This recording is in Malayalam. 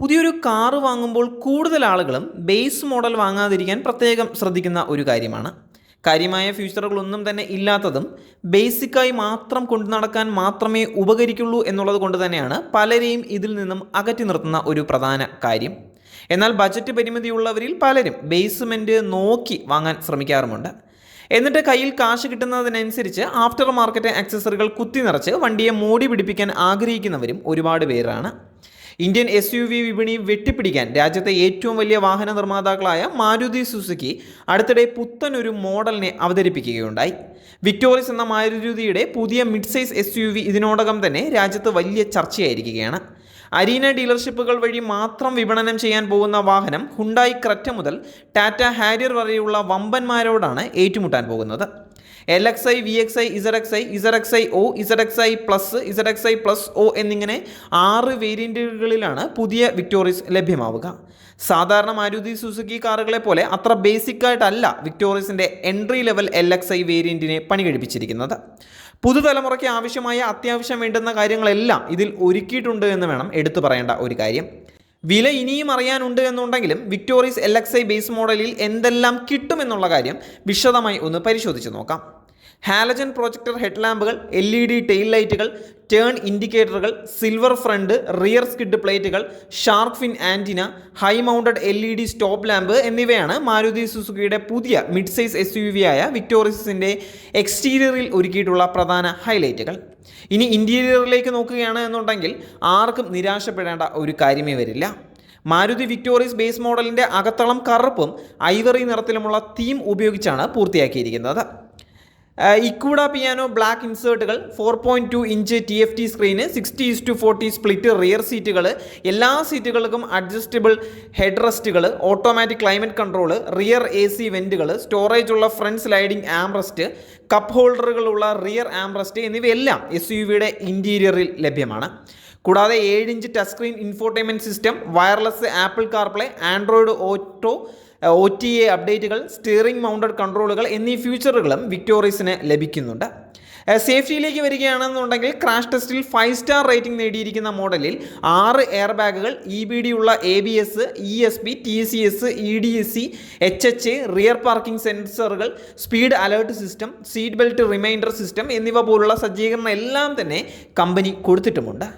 പുതിയൊരു കാറ് വാങ്ങുമ്പോൾ കൂടുതൽ ആളുകളും ബേസ് മോഡൽ വാങ്ങാതിരിക്കാൻ പ്രത്യേകം ശ്രദ്ധിക്കുന്ന ഒരു കാര്യമാണ്. കാര്യമായ ഫ്യൂച്ചറുകളൊന്നും തന്നെ ഇല്ലാത്തതും ബേസിക്കായി മാത്രം കൊണ്ടു നടക്കാൻ മാത്രമേ ഉപകരിക്കുള്ളൂ എന്നുള്ളത് കൊണ്ട് തന്നെയാണ് പലരെയും ഇതിൽ നിന്നും അകറ്റി നിർത്തുന്ന ഒരു പ്രധാന കാര്യം. എന്നാൽ ബജറ്റ് പരിമിതിയുള്ളവരിൽ പലരും ബേസ്മെന്റ് നോക്കി വാങ്ങാൻ ശ്രമിക്കാറുമുണ്ട്. എന്നിട്ട് കയ്യിൽ കാശ് കിട്ടുന്നതിനനുസരിച്ച് ആഫ്റ്റർ മാർക്കറ്റ് ആക്സസറികൾ കുത്തി നിറച്ച് വണ്ടിയെ മോടി പിടിപ്പിക്കാൻ ആഗ്രഹിക്കുന്നവരും ഒരുപാട് പേരാണ്. ഇന്ത്യൻ എസ് യു വി വിപണി വെട്ടിപ്പിടിക്കാൻ രാജ്യത്തെ ഏറ്റവും വലിയ വാഹന നിർമ്മാതാക്കളായ മാരുതി സുസുക്കി അടുത്തിടെ പുത്തനൊരു മോഡലിനെ അവതരിപ്പിക്കുകയുണ്ടായി. വിക്ടോറിയസ് എന്ന മാരുതിയുടെ പുതിയ mid size S U V ഇതിനോടകം തന്നെ രാജ്യത്ത് വലിയ ചർച്ചയായിരിക്കുകയാണ്. അരീന ഡീലർഷിപ്പുകൾ വഴി മാത്രം വിപണനം ചെയ്യാൻ പോകുന്ന വാഹനം ഹുണ്ടായി ക്രറ്റ മുതൽ ടാറ്റ ഹാരിയർ വരെയുള്ള വമ്പന്മാരോടാണ് ഏറ്റുമുട്ടാൻ പോകുന്നത്. L X I V X I Z X I Z X I O Z X I plus Z X I plus O എന്നിങ്ങനെ ആറ് വേരിയന്റുകളിലാണ് പുതിയ വിക്ടോറിയസ് ലഭ്യമാവുക. സാധാരണ മാരുതി സുസുക്കി കാറുകളെ പോലെ അത്ര ബേസിക് ആയിട്ടല്ല വിക്ടോറിയസിന്റെ entry level L X I വേരിയന്റിനെ പണി കഴിപ്പിച്ചിരിക്കുന്നത് പുതുതലമുറയ്ക്ക് ആവശ്യമായ അത്യാവശ്യം വേണ്ടുന്ന കാര്യങ്ങളെല്ലാം ഇതിൽ ഒരുക്കിയിട്ടുണ്ട് എന്ന് വേണം എടുത്തു പറയേണ്ട ഒരു കാര്യം. വില ഇനിയും അറിയാനുണ്ട് എന്നുണ്ടെങ്കിലും Victoris L X I base മോഡലിൽ എന്തെല്ലാം കിട്ടുമെന്നുള്ള കാര്യം വിശദമായി ഒന്ന് പരിശോധിച്ച് നോക്കാം. ഹാലജൻ പ്രൊജക്ടർ ഹെഡ്ലാമ്പുകൾ എൽ ഇ ഡി ടെയിൽ ലൈറ്റുകൾ ടേൺ ഇൻഡിക്കേറ്ററുകൾ സിൽവർ ഫ്രണ്ട് റിയർ സ്കിഡ് പ്ലേറ്റുകൾ shark fin antenna high mounted L E D stop lamp എന്നിവയാണ് മാരുതി സുസുക്കിയുടെ പുതിയ mid size S U V ആയ വിക്ടോറിയസിന്റെ എക്സ്റ്റീരിയറിൽ ഒരുക്കിയിട്ടുള്ള പ്രധാന ഹൈലൈറ്റുകൾ. ഇനി ഇന്റീരിയറിലേക്ക് നോക്കുകയാണ് എന്നുണ്ടെങ്കിൽ ആർക്കും നിരാശപ്പെടേണ്ട ഒരു കാര്യമേ വരില്ല. മാരുതി വിക്ടോറിയസ് ബേസ് മോഡലിന്റെ അകത്തളം കറുപ്പും ഐവറി നിറത്തിലുമുള്ള തീം ഉപയോഗിച്ചാണ് പൂർത്തിയാക്കിയിരിക്കുന്നത്. ഇക്കൂഡ piano black ഇൻസേർട്ടുകൾ four point two inch T F T screen sixty is to forty split rear സീറ്റുകൾ എല്ലാ സീറ്റുകൾക്കും adjustable head റെസ്റ്റുകൾ automatic climate control rear A C വെന്റുകൾ storage ഉള്ള ഫ്രണ്ട് സ്ലൈഡിംഗ് ആംറസ്റ്റ് കപ്പ് ഹോൾഡറുകളുള്ള റിയർ ആംറസ്റ്റ് എന്നിവയെല്ലാം എസ് യു വിയുടെ ഇന്റീരിയറിൽ ലഭ്യമാണ്. കൂടാതെ ഏഴ് inch touch screen infotainment system wireless Apple CarPlay Android Auto O T A അപ്ഡേറ്റുകൾ സ്റ്റിയറിംഗ് മൗണ്ടഡ് കൺട്രോളുകൾ എന്നീ ഫീച്ചറുകളും വിക്ടോറിയസിന് ലഭിക്കുന്നുണ്ട്. സേഫ്റ്റിയിലേക്ക് വരികയാണെന്നുണ്ടെങ്കിൽ ക്രാഷ് ടെസ്റ്റിൽ ഫൈവ് സ്റ്റാർ റേറ്റിംഗ് നേടിയിരിക്കുന്ന മോഡലിൽ ആറ് എയർ ബാഗുകൾ ഇ ബി ഡി ഉള്ള A B S E S P T C S E D S C H H A rear parking സെൻസറുകൾ speed alert system seat belt reminder system എന്നിവ പോലുള്ള സജ്ജീകരണം എല്ലാം തന്നെ കമ്പനി കൊടുത്തിട്ടുമുണ്ട്.